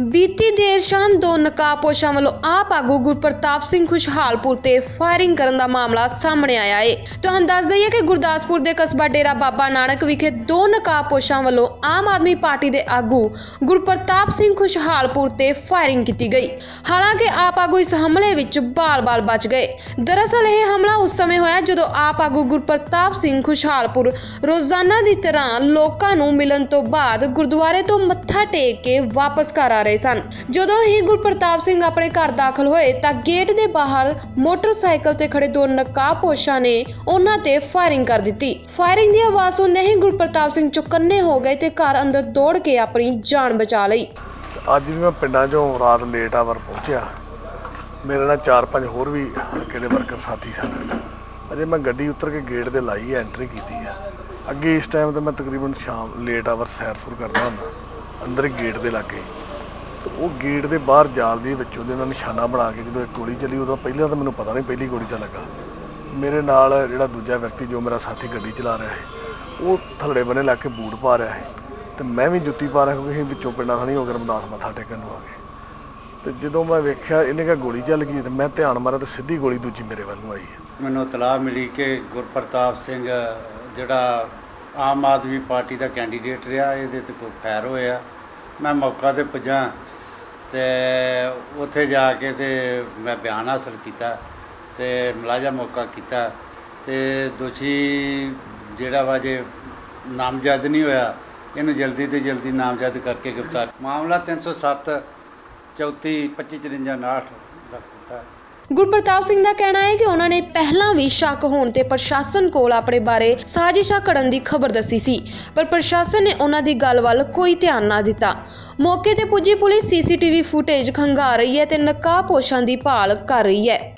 ਬੀਤੀ ਦੇਰ ਸ਼ਾਮ ਦੋ ਨਕਾਬਪੋਸ਼ਾਂ ਵੱਲੋਂ ਆਪ ਆਗੂ ਗੁਰਪ੍ਰਤਾਪ ਸਿੰਘ ਖੁਸ਼ਹਾਲਪੁਰ ਤੇ ਫਾਇਰਿੰਗ ਕਰਨ ਦਾ ਮਾਮਲਾ ਸਾਹਮਣੇ ਆਇਆ ਹੈ ਤੁਹਾਨੂੰ ਦੱਸ ਦਈਏ ਕਿ ਗੁਰਦਾਸਪੁਰ ਦੇ ਕਸਬਾ ਡੇਰਾ ਬਾਬਾ ਨਾਨਕ ਵਿਖੇ ਦੋ ਨਕਾਬਪੋਸ਼ਾਂ ਵੱਲੋਂ ਆਮ ਆਦਮੀ ਪਾਰਟੀ ਦੇ ਆਗੂ ਗੁਰਪ੍ਰਤਾਪ ਸਿੰਘ ਖੁਸ਼ਹਾਲਪੁਰ ਤੇ ਫਾਇਰਿੰਗ ਕੀਤੀ ਗਈ। ਹਾਲਾਂਕਿ ਆਪ ਆਗੂ ਇਸ ਹਮਲੇ ਵਿੱਚ ਬਾਲ-ਬਾਲ ਬਚ ਗਏ। ਦਰਅਸਲ ਇਹ ਹਮਲਾ ਉਸ ਸਮੇਂ ਹੋਇਆ ਜਦੋਂ ਆਪ ਆਗੂ ਗੁਰਪ੍ਰਤਾਪ ਸਿੰਘ ਖੁਸ਼ਹਾਲਪੁਰ ਰੋਜ਼ਾਨਾ ਦੀ ਤਰ੍ਹਾਂ ਲੋਕਾਂ ਨੂੰ ਮਿਲਣ ਤੋਂ ਬਾਅਦ ਗੁਰਦੁਆਰੇ ਤੋਂ ਮੱਥਾ ਟੇਕ ਕੇ ਵਾਪਸ ਘਰ ਆ ਰਹੇ ਸਨ। ਜਦੋਂ ਹੀ ਗੁਰਪ੍ਰਤਾਪ ਸਿੰਘ ਆਪਣੇ ਘਰ ਦਾਖਲ ਹੋਏ ਤਾਂ ਗੇਟ ਦੇ ਬਾਹਰ ਮੋਟਰਸਾਈਕਲ ਤੇ ਖੜੇ ਦੋ ਨਕਾਬਪੋਸ਼ਾਂ ਨੇ ਉਹਨਾਂ ਤੇ ਫਾਇਰਿੰਗ ਕਰ ਦਿੱਤੀ। ਫਾਇਰਿੰਗ ਦੀ ਆਵਾਜ਼ ਸੁਣਦੇ ਹੀ ਗੁਰਪ੍ਰਤਾਪ ਸਿੰਘ ਚੁਕੰਨੇ ਹੋ ਗਏ ਤੇ ਘਰ ਅੰਦਰ ਦੌੜ ਕੇ ਆਪਣੀ ਜਾਨ ਬਚਾ ਲਈ। ਅੱਜ ਵੀ ਮੈਂ ਪਿੰਡਾਂ 'ਚੋਂ ਰਾਤ ਲੇਟ ਆਵਰ ਪਹੁੰਚਿਆ। ਮੇਰੇ ਨਾਲ ਚਾਰ ਪੰਜ ਹੋਰ ਵੀ ਹਲਕੇ ਦੇ ਵਰਕਰ ਸਾਥੀ ਸਨ। ਅਜੇ ਮੈਂ ਗੱਡੀ ਉਤਰ ਕੇ ਗੇਟ ਦੇ ਲਾਈ ਐਂਟਰੀ ਕੀਤੀ ਆ ਅੱਗੇ ਇਸ ਟਾਈਮ ਤੇ ਮੈਂ ਤਕਰੀਬਨ ਸ਼ਾਮ ਲੇਟ ਆਵਰ ਸੈਰ ਸੁਰ ਕਰਦਾ ਹੁੰਦਾ। ਅੰਦਰ ਗੇਟ ਦੇ ਲਾਗੇ। ਤੇ ਉਹ ਗੇਟ ਦੇ ਬਾਹਰ ਜਾਲ ਦੇ ਵਿੱਚੋਂ ਦੇ ਉਹਨਾਂ ਨਿਸ਼ਾਨਾ ਬਣਾ ਕੇ ਜਦੋਂ ਇੱਕ ਗੋਲੀ ਚੱਲੀ, ਉਦੋਂ ਪਹਿਲਾਂ ਤਾਂ ਮੈਨੂੰ ਪਤਾ ਨਹੀਂ ਪਹਿਲੀ ਗੋਲੀ ਤਾਂ ਲੱਗਾ। ਮੇਰੇ ਨਾਲ ਜਿਹੜਾ ਦੂਜਾ ਵਿਅਕਤੀ ਜੋ ਮੇਰਾ ਸਾਥੀ ਗੱਡੀ ਚਲਾ ਰਿਹਾ ਹੈ, ਉਹ ਥਲੜੇ ਬੰਨੇ ਲਾ ਕੇ ਬੂਟ ਪਾ ਰਿਹਾ ਹੈ ਤੇ ਮੈਂ ਵੀ ਜੁੱਤੀ ਪਾ ਰਿਹਾ ਕਿਉਂਕਿ ਅਸੀਂ ਵਿੱਚੋਂ ਪਿੰਡਾਂ ਥਣੀ ਹੋ ਕੇ ਰਮਦਾਸ ਮੱਥਾ ਟੇਕਣ ਨੂੰ ਆ ਗਏ। ਤੇ ਜਦੋਂ ਮੈਂ ਵੇਖਿਆ ਇਹਨੇ ਕਾ ਗੋਲੀ ਚੱਲ ਗਈ ਤੇ ਮੈਂ ਧਿਆਨ ਮਾਰਿਆ ਤੇ ਸਿੱਧੀ ਗੋਲੀ ਦੂਜੀ ਮੇਰੇ ਵੱਲ ਨੂੰ ਆਈ ਹੈ। ਮੈਨੂੰ ਇਤਲਾਹ ਮਿਲੀ ਕਿ ਗੁਰਪ੍ਰਤਾਪ ਸਿੰਘ, ਜਿਹੜਾ ਆਮ ਆਦਮੀ ਪਾਰਟੀ ਦਾ ਕੈਂਡੀਡੇਟ ਰਿਹਾ, ਇਹਦੇ ਤੇ ਕੋਈ ਫੈਰ ਹੋਇਆ। ਮੈਂ ਮੌਕਾ ਤੇ ਪੁੱਜਾ ਤੇ ਉੱਥੇ ਜਾ ਕੇ ਤੇ ਮੈਂ ਬਿਆਨ ਹਾਸਲ ਕੀਤਾ ਤੇ ਮੁਲਾਜ਼ਾ ਮੌਕਾ ਕੀਤਾ ਤੇ ਦੋਸ਼ੀ ਜਿਹੜਾ ਵਾ ਜੇ ਨਾਮਜ਼ਦ ਨਹੀਂ ਹੋਇਆ, ਇਹਨੂੰ ਜਲਦੀ ਤੋਂ ਜਲਦੀ ਨਾਮਜ਼ਦ ਕਰਕੇ ਗ੍ਰਿਫਤਾਰ। ਮਾਮਲਾ 307 34 25 54 59 ਦਾ ਕੀਤਾ। ਗੁਰਪ੍ਰਤਾਪ ਸਿੰਘ ਦਾ ਕਹਿਣਾ ਹੈ ਕਿ ਉਹਨਾਂ ਨੇ ਪਹਿਲਾਂ ਵੀ ਸ਼ੱਕ ਹੋਣ ਤੇ ਪ੍ਰਸ਼ਾਸਨ ਕੋਲ ਆਪਣੇ ਬਾਰੇ ਸਾਜ਼ਿਸ਼ਾਂ ਘੜਨ ਦੀ ਖਬਰ ਦੱਸੀ ਸੀ, ਪਰ ਪ੍ਰਸ਼ਾਸਨ ਨੇ ਉਹਨਾਂ ਦੀ ਗੱਲ ਵੱਲ ਕੋਈ ਧਿਆਨ ਨਾ ਦਿੱਤਾ। ਮੌਕੇ ਤੇ ਪੁੱਜੀ ਪੁਲਿਸ ਸੀਸੀਟੀਵੀ ਫੁਟੇਜ ਖੰਗਾਰ ਰਹੀ ਹੈ ਤੇ ਨਕਾਬਪੋਸ਼ਾਂ ਦੀ ਭਾਲ ਕਰ ਰਹੀ ਹੈ।